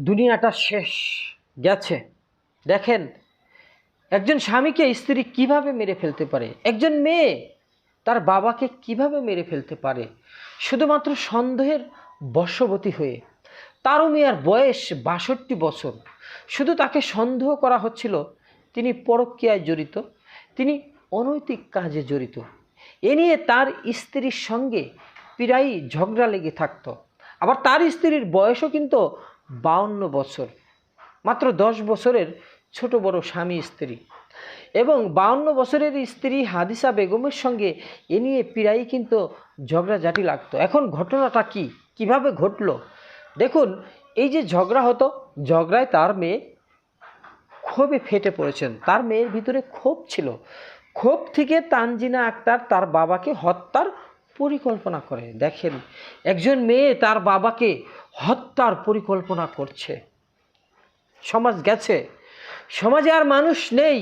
দুনিয়াটা শেষ গেছে। দেখেন, একজন স্বামীকে স্ত্রী কীভাবে মেরে ফেলতে পারে? একজন মেয়ে তার বাবাকে কীভাবে মেরে ফেলতে পারে? শুধুমাত্র সন্দেহের বশবতী হয়ে। তারও মেয়ার বয়স বাষট্টি বছর। শুধু তাকে সন্দেহ করা হচ্ছিল, তিনি পরক্রিয়ায় জড়িত, তিনি অনৈতিক কাজে জড়িত। এ নিয়ে তার স্ত্রীর সঙ্গে প্রায়ই ঝগড়া লেগে থাকতো। আবার তার স্ত্রীর বয়সও কিন্তু বাউন্ন বছর। মাত্র দশ বছরের ছোট বড় স্বামী স্ত্রী। এবং বাউন্ন বছরের স্ত্রী হাদিসা বেগমের সঙ্গে এ নিয়ে প্রায়ই কিন্তু ঝগড়াঝাটি লাগতো। এখন ঘটনাটা কি? কীভাবে ঘটলো? দেখুন, এই যে ঝগড়া হতো, ঝগড়ায় তার মেয়ে ক্ষোভে ফেটে পড়েছেন। তার মেয়ের ভিতরে ক্ষোভ ছিল। ক্ষোভ থেকে তানজিনা আক্তার তার বাবাকে হত্যার পরিকল্পনা করে। দেখেন, একজন মেয়ে তার বাবাকে হত্যার পরিকল্পনা করছে। সমাজ গেছে। সমাজে আর মানুষ নেই।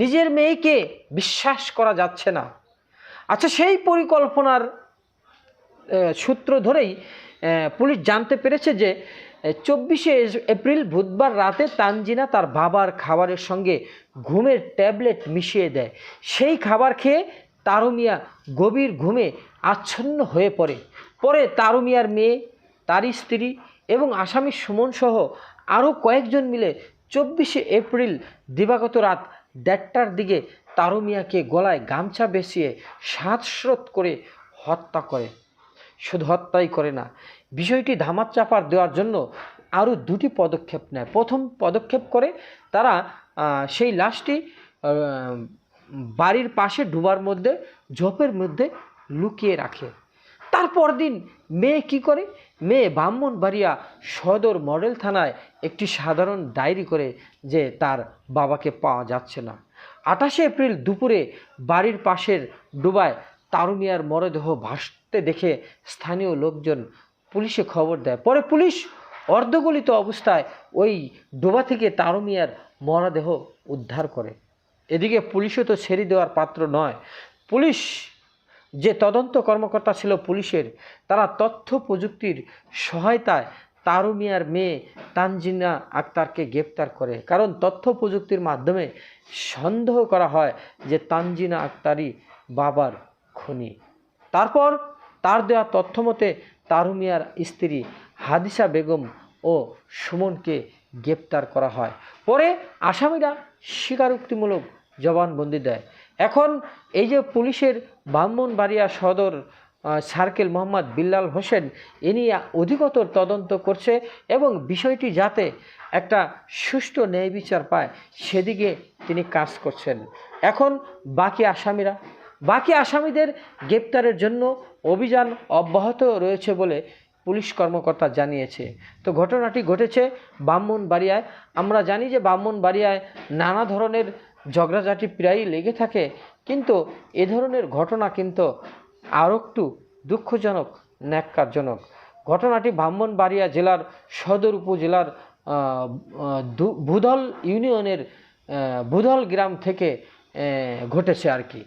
নিজের মেয়েকে বিশ্বাস করা যাচ্ছে না। আচ্ছা সেই পরিকল্পনার সূত্র ধরেই পুলিশ জানতে পেরেছে যে চব্বিশে এপ্রিল বুধবার রাতে তানজিনা তার বাবার খাবারের সঙ্গে ঘুমের ট্যাবলেট মিশিয়ে দেয়। সেই খাবার খেয়ে তারুমিয়া গভীর ঘুমে আচ্ছন্ন হয়ে পড়ে। পরে তারুমিয়ার মেয়ে তার স্ত্রী এবং আসামি সুমন সহ আরও কয়েকজন মিলে চব্বিশে এপ্রিল দিবাগত রাত দেড়টার দিকে তারুমিয়াকে গলায় গামছা বেঁচিয়ে শ্বাসরোধ করে হত্যা করে। শুধু হত্যাই করে না, বিষয়টি ধামাচাপার চাপার দেওয়ার জন্য আরও দুটি পদক্ষেপ নেয়। প্রথম পদক্ষেপ করে তারা সেই লাশটি বাড়ির পাশে ডুবার মধ্যে, ঝোপের মধ্যে লুকিয়ে রাখে। তারপর দিন মেয়ে কি করে? মেয়ে ব্রাহ্মণবাড়িয়া সদর মডেল থানায় একটি সাধারণ ডায়েরি করে যে তার বাবাকে পাওয়া যাচ্ছে না। আঠাশে এপ্রিল দুপুরে বাড়ির পাশের ডুবায় তারুমিয়ার মরদেহ ভাসতে দেখে স্থানীয় লোকজন পুলিশে খবর দেয়। পরে পুলিশ অর্ধগলিত অবস্থায় ওই ডোবা থেকে তারুমিয়ার মরদেহ উদ্ধার করে। এদিকে পুলিশও তো ছেড়ে দেওয়ার পাত্র নয়। পুলিশ যে তদন্ত কর্মকর্তা ছিল পুলিশের, তারা তথ্য প্রযুক্তির সহায়তায় তারুমিয়ার মেয়ে তানজিনা আক্তারকে গ্রেপ্তার করে। কারণ তথ্য প্রযুক্তির মাধ্যমে সন্দেহ করা হয় যে তানজিনা আক্তারই বাবার খুনি। তারপর তার দেওয়া তথ্য মতে তারুমিয়ার স্ত্রী হাদিসা বেগম ও সুমনকে গ্রেপ্তার করা হয়। পরে আসামিরা স্বীকারোক্তিমূলক জবানবন্দি দেয়। এখন এই যে পুলিশের ব্রাহ্মণবাড়িয়া সদর সার্কেল মোহাম্মদ বিল্লাল হোসেন নিয়ে অধিকতর তদন্ত করছে এবং বিষয়টি যাতে একটা সুষ্ঠু ন্যায় বিচার পায়, সেদিকে তিনি কাজ করছেন। এখন বাকি আসামিরা, বাকি আসামিদের গ্রেপ্তারের জন্য অভিযান অব্যাহত রয়েছে বলে পুলিশ কর্মকর্তা জানিয়েছে। তো ঘটনাটি ঘটেছে ব্রাহ্মণবাড়িয়ায়। আমরা জানি যে ব্রাহ্মণবাড়িয়ায় নানা ধরনের ঝগড়াঝাটি প্রায়ই লেগে থাকে, কিন্তু এ ধরনের ঘটনা কিন্তু আরও একটু দুঃখজনক, ন্যাক্কারজনক। ঘটনাটি ব্রাহ্মণবাড়িয়া জেলার সদর উপজেলার বুধল ইউনিয়নের বুধল গ্রাম থেকে ঘটেছে আর কি।